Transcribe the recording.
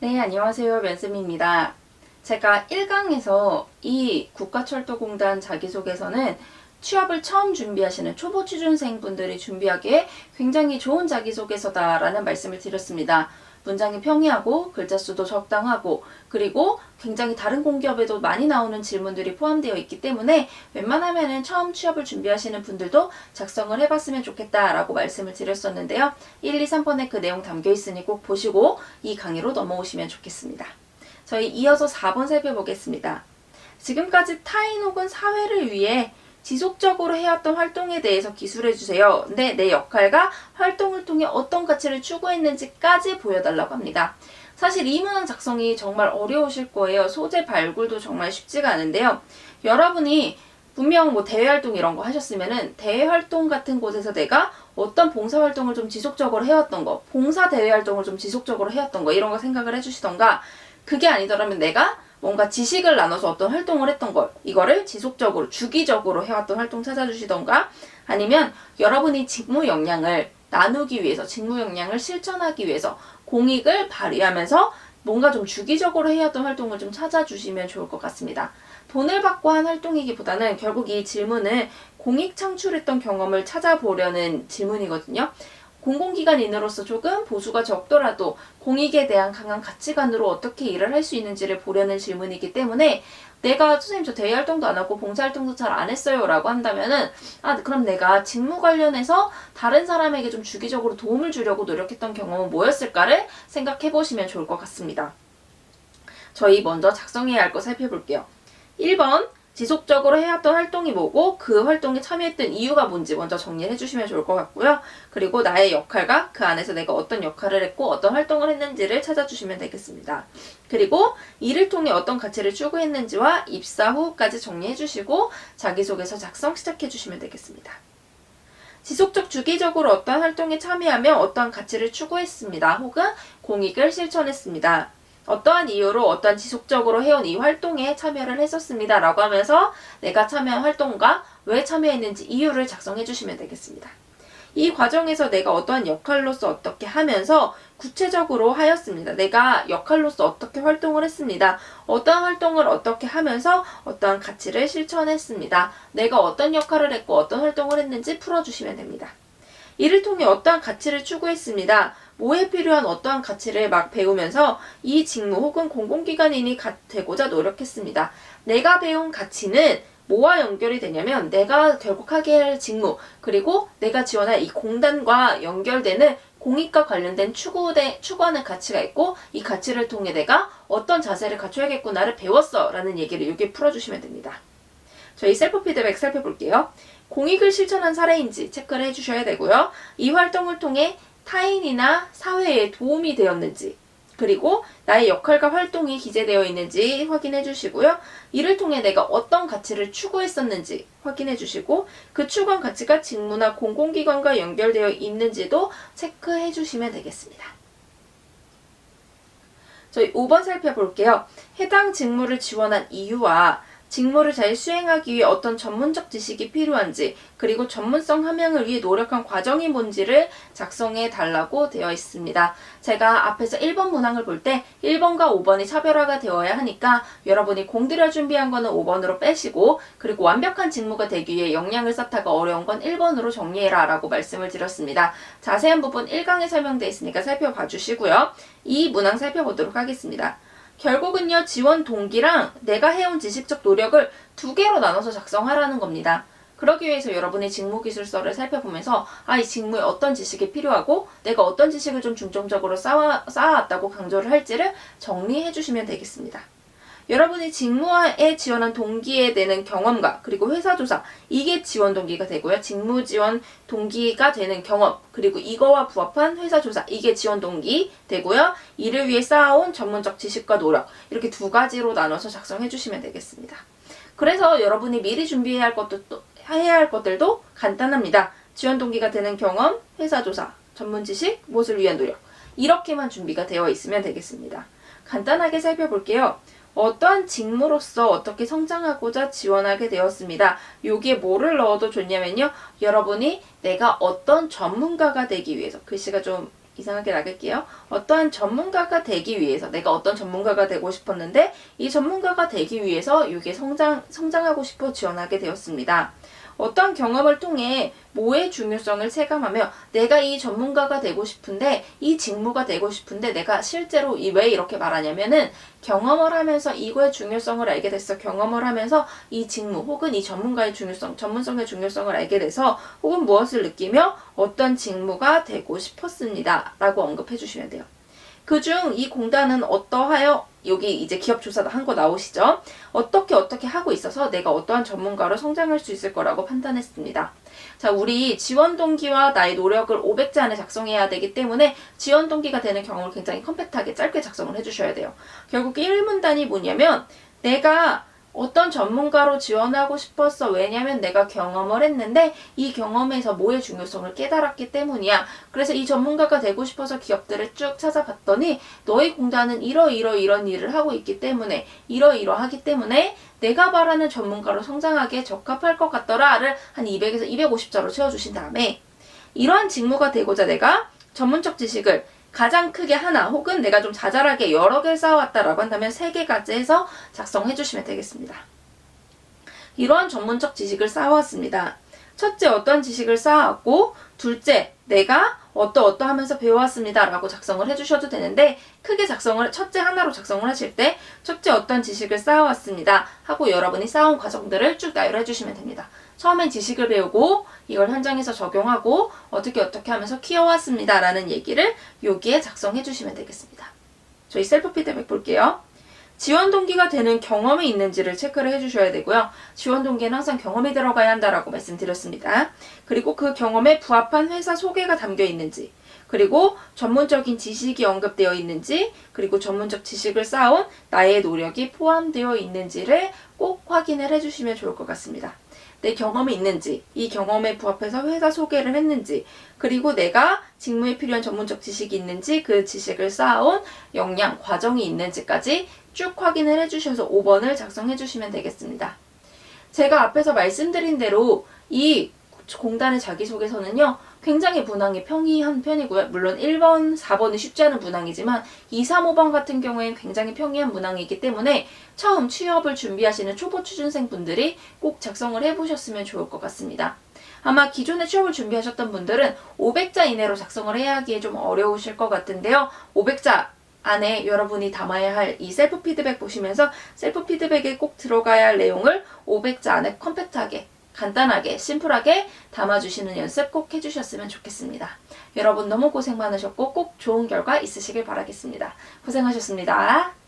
네, 안녕하세요. 면쌤입니다. 제가 1강에서 이 국가철도공단 자기소개서는 취업을 처음 준비하시는 초보 취준생 분들이 준비하기에 굉장히 좋은 자기소개서다라는 말씀을 드렸습니다. 문장이 평이하고 글자 수도 적당하고 그리고 굉장히 다른 공기업에도 많이 나오는 질문들이 포함되어 있기 때문에 웬만하면은 처음 취업을 준비하시는 분들도 작성을 해봤으면 좋겠다라고 말씀을 드렸었는데요. 1, 2, 3번에 그 내용 담겨 있으니 꼭 보시고 이 강의로 넘어오시면 좋겠습니다. 저희 이어서 4번 살펴보겠습니다. 지금까지 타인 혹은 사회를 위해 지속적으로 해왔던 활동에 대해서 기술해 주세요. 근데 내 역할과 활동을 통해 어떤 가치를 추구했는지까지 보여달라고 합니다. 사실 이 문항 작성이 정말 어려우실 거예요. 소재 발굴도 정말 쉽지가 않은데요. 여러분이 분명 뭐 대외 활동 이런 거 하셨으면은 대외 활동 같은 곳에서 내가 어떤 봉사 활동을 좀 지속적으로 해왔던 거, 봉사 대외 활동을 좀 지속적으로 해왔던 거 이런 거 생각을 해주시던가 그게 아니더라면 내가 뭔가 지식을 나눠서 어떤 활동을 했던 걸 이거를 지속적으로 주기적으로 해왔던 활동 찾아주시던가 아니면 여러분이 직무 역량을 나누기 위해서 직무 역량을 실천하기 위해서 공익을 발휘하면서 뭔가 좀 주기적으로 해왔던 활동을 좀 찾아주시면 좋을 것 같습니다. 돈을 받고 한 활동이기보다는 결국 이 질문은 공익 창출했던 경험을 찾아보려는 질문이거든요. 공공기관인으로서 조금 보수가 적더라도 공익에 대한 강한 가치관으로 어떻게 일을 할 수 있는지를 보려는 질문이기 때문에 내가 선생님 저 대외 활동도 안 하고 봉사 활동도 잘 안 했어요 라고 한다면은 아 그럼 내가 직무 관련해서 다른 사람에게 좀 주기적으로 도움을 주려고 노력했던 경험은 뭐였을까를 생각해 보시면 좋을 것 같습니다. 저희 먼저 작성해야 할 거 살펴볼게요. 1번 지속적으로 해왔던 활동이 뭐고 그 활동에 참여했던 이유가 뭔지 먼저 정리를 해주시면 좋을 것 같고요. 그리고 나의 역할과 그 안에서 내가 어떤 역할을 했고 어떤 활동을 했는지를 찾아주시면 되겠습니다. 그리고 이를 통해 어떤 가치를 추구했는지와 입사 후까지 정리해주시고 자기소개서 작성 시작해주시면 되겠습니다. 지속적 주기적으로 어떤 활동에 참여하며 어떠한 가치를 추구했습니다. 혹은 공익을 실천했습니다. 어떠한 이유로 어떠한 지속적으로 해온 이 활동에 참여를 했었습니다. 라고 하면서 내가 참여한 활동과 왜 참여했는지 이유를 작성해 주시면 되겠습니다. 이 과정에서 내가 어떠한 역할로서 어떻게 하면서 구체적으로 하였습니다. 내가 역할로서 어떻게 활동을 했습니다. 어떠한 활동을 어떻게 하면서 어떠한 가치를 실천했습니다. 내가 어떤 역할을 했고 어떤 활동을 했는지 풀어주시면 됩니다. 이를 통해 어떠한 가치를 추구했습니다. 뭐에 필요한 어떠한 가치를 막 배우면서 이 직무 혹은 공공기관인이 가, 되고자 노력했습니다. 내가 배운 가치는 뭐와 연결이 되냐면 내가 결국 하게 할 직무 그리고 내가 지원할 이 공단과 연결되는 공익과 관련된 추구대, 추구하는 가치가 있고 이 가치를 통해 내가 어떤 자세를 갖춰야겠구나를 배웠어 라는 얘기를 여기 풀어주시면 됩니다. 저희 셀프 피드백 살펴볼게요. 공익을 실천한 사례인지 체크를 해주셔야 되고요. 이 활동을 통해 타인이나 사회에 도움이 되었는지 그리고 나의 역할과 활동이 기재되어 있는지 확인해 주시고요. 이를 통해 내가 어떤 가치를 추구했었는지 확인해 주시고 그 추구한 가치가 직무나 공공기관과 연결되어 있는지도 체크해 주시면 되겠습니다. 저희 5번 살펴볼게요. 해당 직무를 지원한 이유와 직무를 잘 수행하기 위해 어떤 전문적 지식이 필요한지 그리고 전문성 함양을 위해 노력한 과정이 뭔지를 작성해 달라고 되어 있습니다. 제가 앞에서 1번 문항을 볼 때 1번과 5번이 차별화가 되어야 하니까 여러분이 공들여 준비한 거는 5번으로 빼시고 그리고 완벽한 직무가 되기 위해 역량을 쌓다가 어려운 건 1번으로 정리해라 라고 말씀을 드렸습니다. 자세한 부분 1강에 설명되어 있으니까 살펴봐 주시고요. 이 문항 살펴보도록 하겠습니다. 결국은요, 지원 동기랑 내가 해온 지식적 노력을 두 개로 나눠서 작성하라는 겁니다. 그러기 위해서 여러분의 직무 기술서를 살펴보면서 아, 이 직무에 어떤 지식이 필요하고 내가 어떤 지식을 좀 중점적으로 쌓아, 쌓아왔다고 강조를 할지를 정리해 주시면 되겠습니다. 여러분이 직무에 지원한 동기에 되는 경험과 그리고 회사 조사 이게 지원 동기가 되고요. 직무 지원 동기가 되는 경험 그리고 이거와 부합한 회사 조사 이게 지원 동기 되고요. 이를 위해 쌓아온 전문적 지식과 노력 이렇게 두 가지로 나눠서 작성해 주시면 되겠습니다. 그래서 여러분이 미리 준비해야 할 것도 또 해야 할 것들도 간단합니다. 지원 동기가 되는 경험, 회사 조사, 전문 지식, 무엇을 위한 노력 이렇게만 준비가 되어 있으면 되겠습니다. 간단하게 살펴볼게요. 어떠한 직무로서 어떻게 성장하고자 지원하게 되었습니다. 여기에 뭐를 넣어도 좋냐면요. 여러분이 내가 어떤 전문가가 되기 위해서 글씨가 좀 이상하게 나갈게요. 어떠한 전문가가 되기 위해서 내가 어떤 전문가가 되고 싶었는데 이 전문가가 되기 위해서 이게 성장 성장하고 싶어 지원하게 되었습니다. 어떤 경험을 통해 뭐의 중요성을 체감하며 내가 이 전문가가 되고 싶은데 이 직무가 되고 싶은데 내가 실제로 이 왜 이렇게 말하냐면은 경험을 하면서 이거의 중요성을 알게 됐어. 경험을 하면서 이 직무 혹은 이 전문가의 중요성, 전문성의 중요성을 알게 돼서 혹은 무엇을 느끼며 어떤 직무가 되고 싶었습니다. 라고 언급해 주시면 돼요. 그중 이 공단은 어떠하여 여기 이제 기업 조사도 한거 나오시죠? 어떻게 어떻게 하고 있어서 내가 어떠한 전문가로 성장할 수 있을 거라고 판단했습니다. 자, 우리 지원 동기와 나의 노력을 500자 안에 작성해야 되기 때문에 지원 동기가 되는 경험을 굉장히 컴팩트하게 짧게 작성을 해주셔야 돼요. 결국 1문단이 뭐냐면 내가 어떤 전문가로 지원하고 싶었어. 왜냐면 내가 경험을 했는데 이 경험에서 뭐의 중요성을 깨달았기 때문이야. 그래서 이 전문가가 되고 싶어서 기업들을 쭉 찾아봤더니 너희 공단은 이러이러 이런 일을 하고 있기 때문에 이러이러하기 때문에 내가 말하는 전문가로 성장하기에 적합할 것 같더라를 한 200에서 250자로 채워주신 다음에 이러한 직무가 되고자 내가 전문적 지식을 가장 크게 하나 혹은 내가 좀 자잘하게 여러 개를 쌓아왔다라고 한다면 세 개까지 해서 작성해 주시면 되겠습니다. 이러한 전문적 지식을 쌓아왔습니다. 첫째 어떤 지식을 쌓아왔고 둘째 내가 어떠 어떠 하면서 배워왔습니다 라고 작성을 해주셔도 되는데 크게 작성을 첫째 하나로 작성을 하실 때 첫째 어떤 지식을 쌓아왔습니다 하고 여러분이 쌓아온 과정들을 쭉 나열해 주시면 됩니다. 처음엔 지식을 배우고 이걸 현장에서 적용하고 어떻게 어떻게 하면서 키워왔습니다 라는 얘기를 여기에 작성해 주시면 되겠습니다. 저희 셀프 피드백 볼게요. 지원 동기가 되는 경험이 있는지를 체크를 해주셔야 되고요. 지원 동기는 항상 경험이 들어가야 한다라고 말씀드렸습니다. 그리고 그 경험에 부합한 회사 소개가 담겨 있는지, 그리고 전문적인 지식이 언급되어 있는지, 그리고 전문적 지식을 쌓아온 나의 노력이 포함되어 있는지를 꼭 확인을 해주시면 좋을 것 같습니다. 내 경험이 있는지, 이 경험에 부합해서 회사 소개를 했는지, 그리고 내가 직무에 필요한 전문적 지식이 있는지, 그 지식을 쌓아온 역량, 과정이 있는지까지 쭉 확인을 해주셔서 5번을 작성해 주시면 되겠습니다. 제가 앞에서 말씀드린 대로 이 공단의 자기소개서는요, 굉장히 문항이 평이한 편이고요. 물론 1번, 4번이 쉽지 않은 문항이지만 2, 3, 5번 같은 경우에는 굉장히 평이한 문항이기 때문에 처음 취업을 준비하시는 초보 취준생 분들이 꼭 작성을 해보셨으면 좋을 것 같습니다. 아마 기존에 취업을 준비하셨던 분들은 500자 이내로 작성을 해야 하기에 좀 어려우실 것 같은데요. 500자 안에 여러분이 담아야 할 이 셀프 피드백 보시면서 셀프 피드백에 꼭 들어가야 할 내용을 500자 안에 컴팩트하게 간단하게 심플하게 담아주시는 연습 꼭 해주셨으면 좋겠습니다. 여러분 너무 고생 많으셨고 꼭 좋은 결과 있으시길 바라겠습니다. 고생하셨습니다.